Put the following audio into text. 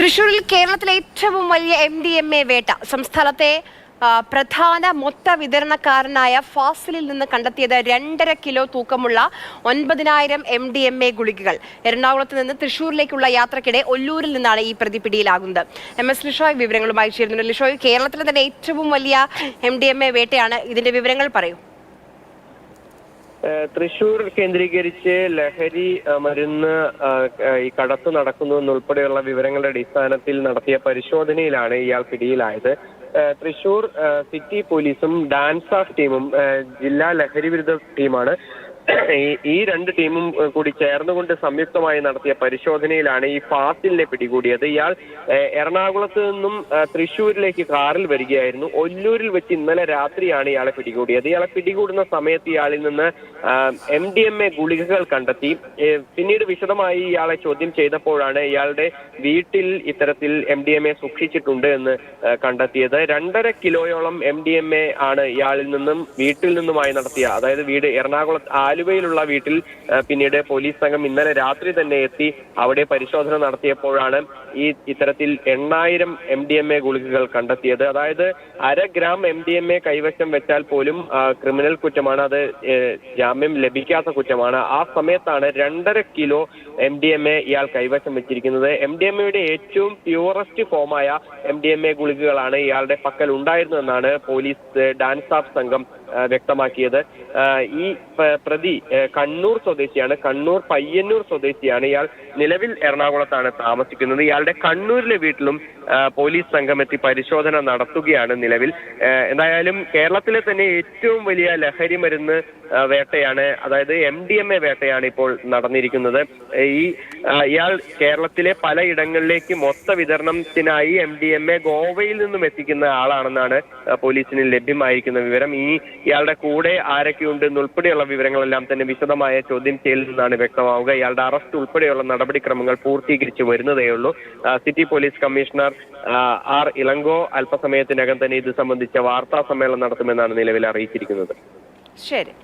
തൃശൂരിൽ കേരളത്തിലെ ഏറ്റവും വലിയ എം ഡി എം എ വേട്ട. സംസ്ഥാനത്തെ പ്രധാന മൊത്ത വിതരണക്കാരനായ ഫാസിലിൽ നിന്ന് കണ്ടെത്തിയത് രണ്ടര കിലോ തൂക്കമുള്ള ഒൻപതിനായിരം എം ഡി എം എ ഗുളികകൾ. എറണാകുളത്ത് നിന്ന് തൃശൂരിലേക്കുള്ള യാത്രക്കിടെ ഒല്ലൂരിൽ നിന്നാണ് ഈ പ്രതി പിടിയിലാകുന്നത് എം എസ് ലിഷോയ് വിവരങ്ങളുമായി ചേരുന്നുണ്ട്. ലിഷോയ് കേരളത്തിലെ തന്നെ ഏറ്റവും വലിയ എം ഡി എം എ വേട്ടയാണ്. ഇതിന്റെ വിവരങ്ങൾ പറയൂ. തൃശൂർ കേന്ദ്രീകരിച്ച് ലഹരി മരുന്ന് ഈ കടത്ത് നടക്കുന്നു എന്നുൾപ്പെടെയുള്ള വിവരങ്ങളുടെ അടിസ്ഥാനത്തിൽ നടത്തിയ പരിശോധനയിലാണ് ഇയാൾ പിടിയിലായത്. തൃശൂർ സിറ്റി പോലീസും ഡാൻസ് ഓഫ് ടീമും ജില്ലാ ലഹരി വിരുദ്ധ ടീമാണ്. ഈ- രണ്ട് ടീമും കൂടി ചേർന്നുകൊണ്ട് സംയുക്തമായി നടത്തിയ പരിശോധനയിലാണ് ഈ ഫാസിലിനെ പിടികൂടിയത്. ഇയാൾ എറണാകുളത്ത് നിന്നും തൃശ്ശൂരിലേക്ക് കാറിൽ വരികയായിരുന്നു. ഒല്ലൂരിൽ വെച്ച് ഇന്നലെ രാത്രിയാണ് ഇയാളെ പിടികൂടിയത്. ഇയാളെ പിടികൂടുന്ന സമയത്ത് ഇയാളിൽ നിന്ന് എം ഡി എം എ ഗുളികകൾ കണ്ടെത്തി. പിന്നീട് വിശദമായി ഇയാളെ ചോദ്യം ചെയ്തപ്പോഴാണ് ഇയാളുടെ വീട്ടിൽ ഇത്തരത്തിൽ എം ഡി എം എ സൂക്ഷിച്ചിട്ടുണ്ട് എന്ന് കണ്ടെത്തിയത്. രണ്ടര കിലോയോളം എം ഡി എം എ ആണ് ഇയാളിൽ നിന്നും വീട്ടിൽ നിന്നുമായി നടത്തിയ അതായത് വീട് എറണാകുളത്ത് ആലുവയിലുള്ള വീട്ടിൽ പിന്നീട് പോലീസ് സംഘം ഇന്നലെ രാത്രി തന്നെ എത്തി അവിടെ പരിശോധന നടത്തിയപ്പോഴാണ് ഈ ഇത്തരത്തിൽ എണ്ണായിരം എം ഡി എം എ ഗുളികകൾ കണ്ടെത്തിയത്. അതായത് അര gram M D M A കൈവശം വെച്ചാൽ പോലും ക്രിമിനൽ കുറ്റമാണ് അത് ജാമ്യം ലഭിക്കാത്ത കുറ്റമാണ്. ആ സമയത്താണ് രണ്ടര kilo M D M A ഇയാൾ കൈവശം വെച്ചിരിക്കുന്നത്. എം ഡി എം എയുടെ ഏറ്റവും പ്യൂറസ്റ്റ് ഫോമായ എം ഡി എം എ ഗുളികകളാണ് ഇയാളുടെ പക്കൽ ഉണ്ടായിരുന്നതെന്നാണ് പോലീസ് ഡാൻസ് ഓഫ് സംഘം വ്യക്തമാക്കിയത്. ഈ പ- പ്രതി കണ്ണൂർ സ്വദേശിയാണ്. കണ്ണൂർ പയ്യന്നൂർ സ്വദേശിയാണ്. ഇയാൾ നിലവിൽ എറണാകുളത്താണ് താമസിക്കുന്നത്. ഇയാളുടെ കണ്ണൂരിലെ വീട്ടിലും പോലീസ് സംഘം എത്തി പരിശോധന നടത്തുകയാണ് നിലവിൽ. എന്തായാലും കേരളത്തിലെ തന്നെ ഏറ്റവും വലിയ ലഹരി മരുന്ന് വേട്ടയാണ് അതായത് എം ഡി എം എ വേട്ടയാണ് ഇപ്പോൾ നടന്നിരിക്കുന്നത്. ഈ ഇയാൾ കേരളത്തിലെ പലയിടങ്ങളിലേക്ക് മൊത്ത വിതരണത്തിനായി എം ഡി എം എ ഗോവയിൽ നിന്നും എത്തിക്കുന്ന ആളാണെന്നാണ് പോലീസിന് ലഭ്യമായിരിക്കുന്ന വിവരം. ഈ ഇയാളുടെ കൂടെ ആരൊക്കെയുണ്ട് എന്നുൾപ്പെടെയുള്ള വിവരങ്ങളെല്ലാം തന്നെ വിശദമായ ചോദ്യം ചെയ്യലിൽ നിന്നാണ് വ്യക്തമാവുക. ഇയാളുടെ അറസ്റ്റ് ഉൾപ്പെടെയുള്ള നടപടിക്രമങ്ങൾ പൂർത്തീകരിച്ചു വരുന്നതേ ഉള്ളൂ. City police commissioner R Ilango അല്പസമയത്തിനകം തന്നെ ഇത് സംബന്ധിച്ച വാർത്താ സമ്മേളനം നടത്തുമെന്നാണ് നിലവിൽ അറിയിച്ചിരിക്കുന്നത്. ശരി.